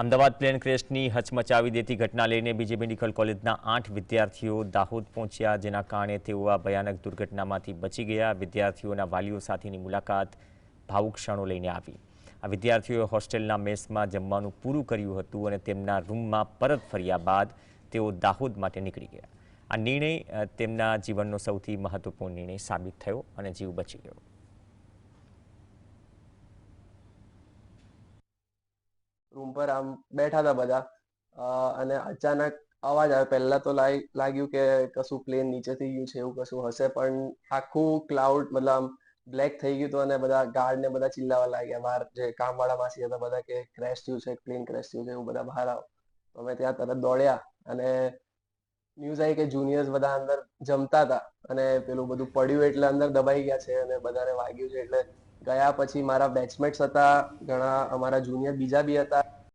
Ahmedabad plane ક્રેશની હચમચાવી દેતી ઘટના લઈને બીજે મેડિકલ કોલેજના આઠ વિદ્યાર્થીઓ દાહોદ પહોંચ્યા, જેના કારણે તેઓ આ ભયાનક દુર્ઘટનામાંથી બચી ગયા. વિદ્યાર્થીઓના વાલીઓ સાથેની મુલાકાત ભાવુક ક્ષણો લઈને આવી. આ વિદ્યાર્થીઓએ હોસ્ટેલના મેસમાં જમવાનું પૂરું કર્યું હતું અને તેમના રૂમમાં પરત ફર્યા બાદ તેઓ દાહોદ માટે નીકળી ગયા. આ નિર્ણય તેમના જીવનનો સૌથી મહત્વપૂર્ણ નિર્ણય સાબિત થયો અને જીવ બચી ગયો. રૂમ પર આમ બેઠા હતા બધા. અને અચાનક અવાજ આવ્યો. પહેલા તો લાગ્યું કે કશું પ્લેન નીચેથી ગયું છે, એવું કશું હશે, પણ આખું ક્લાઉડ મતલબ આમ બ્લેક થઈ ગયું હતું અને બધા ગાર્ડ ને બધા ચિલ્લાવા લાગ્યા. બહાર જે કામવાળા માસી હતા બધા કે ક્રેશ થયું છે પ્લેન ક્રેશ થયું છે, એવું બધા બહાર આવો. તો અમે ત્યાં તરત દોડ્યા અને ન્યૂઝ આવી કે જુનિયર્સ બધા અંદર જમતા હતા. અને પેલું બધું પડ્યું એટલે અંદર દબાઈ ગયા છે અને બધાને વાગ્યું છે એટલે ગયા પછી મારા બેચમેટ્સ હતા ઘણા અમારા જુનિયર બીજા બી હતા.